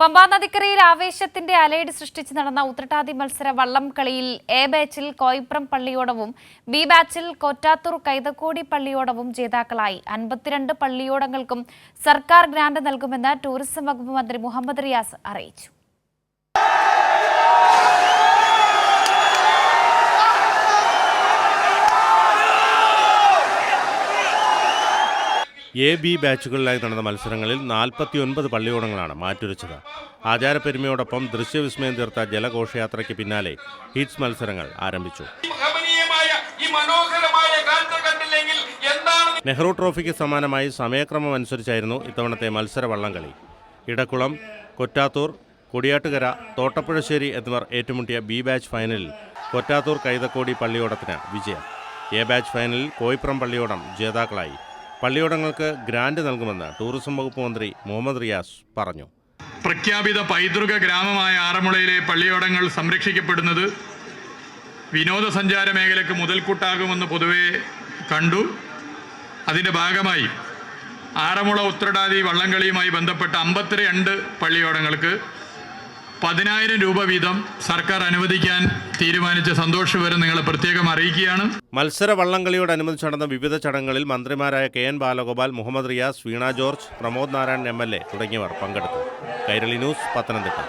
പമ്പാ നദിക്കരയിൽ ആവേശത്തിന്റെ അലയിട് സൃഷ്ടിച്ച് നടന്ന ഉത്രട്ടാതി മത്സര വള്ളംകളിയിൽ എ ബാച്ചിൽ കോയിപ്രം പള്ളിയോടവും ബി ബാച്ചിൽ കൊറ്റാത്തൂർ കൈതക്കോടി പള്ളിയോടവും ജേതാക്കളായി. അൻപത്തിരണ്ട് പള്ളിയോടങ്ങൾക്കും സർക്കാർ ഗ്രാന്റ് നൽകുമെന്ന് ടൂറിസം വകുപ്പ് മന്ത്രി മുഹമ്മദ് റിയാസ് അറിയിച്ചു. എ ബി ബാച്ചുകളിലായി നടന്ന മത്സരങ്ങളിൽ നാൽപ്പത്തിയൊൻപത് പള്ളിയോടങ്ങളാണ് മാറ്റുരച്ചത്. ആചാരപ്പെരുമയോടൊപ്പം ദൃശ്യവിസ്മയം തീർത്ത ജലഘോഷയാത്രയ്ക്ക് പിന്നാലെ ഹിറ്റ്സ് മത്സരങ്ങൾ ആരംഭിച്ചു. നെഹ്റു ട്രോഫിക്ക് സമാനമായി സമയക്രമം അനുസരിച്ചായിരുന്നു ഇത്തവണത്തെ മത്സര വള്ളംകളി. ഇടക്കുളം കൊറ്റാത്തൂർ കൊടിയാട്ടുകര തോട്ടപ്പുഴശ്ശേരി എന്നിവർ ഏറ്റുമുട്ടിയ ബി ബാച്ച് ഫൈനലിൽ കൊറ്റാത്തൂർ കൈതക്കോടി പള്ളിയോടത്തിന് വിജയം. എ ബാച്ച് ഫൈനലിൽ കോയിപ്പുറം പള്ളിയോടം ജേതാക്കളായി. പള്ളിയോടങ്ങൾക്ക് ഗ്രാന്റ് നൽകുമെന്ന് ടൂറിസം വകുപ്പ് മന്ത്രി മുഹമ്മദ് റിയാസ് പറഞ്ഞു. പ്രഖ്യാപിത പൈതൃക ഗ്രാമമായ ആറന്മുളയിലെ പള്ളിയോടങ്ങൾ സംരക്ഷിക്കപ്പെടുന്നത് വിനോദസഞ്ചാര മേഖലയ്ക്ക് മുതൽക്കൂട്ടാകുമെന്ന് പൊതുവെ കണ്ടു. അതിന്റെ ഭാഗമായി ആറന്മുള ഉത്രടാതി വള്ളംകളിയുമായി ബന്ധപ്പെട്ട അമ്പത്തിരണ്ട് പള്ളിയോടങ്ങൾക്ക് പതിനായിരം രൂപ വീതം സർക്കാർ അനുവദിക്കാൻ തീരുമാനിച്ച സന്തോഷവിവരം നിങ്ങളെ പ്രത്യേകം അറിയിക്കുകയാണ്. മത്സര വള്ളംകളിയോടനുബന്ധിച്ച് നടന്ന വിവിധ ചടങ്ങുകളിൽ മന്ത്രിമാരായ K N Balagopal Muhammad Riyas Veena George Pramod Narayanan M L A തുടങ്ങിയവർ പങ്കെടുത്തു. കൈരളി ന്യൂസ് പത്തനംതിട്ട.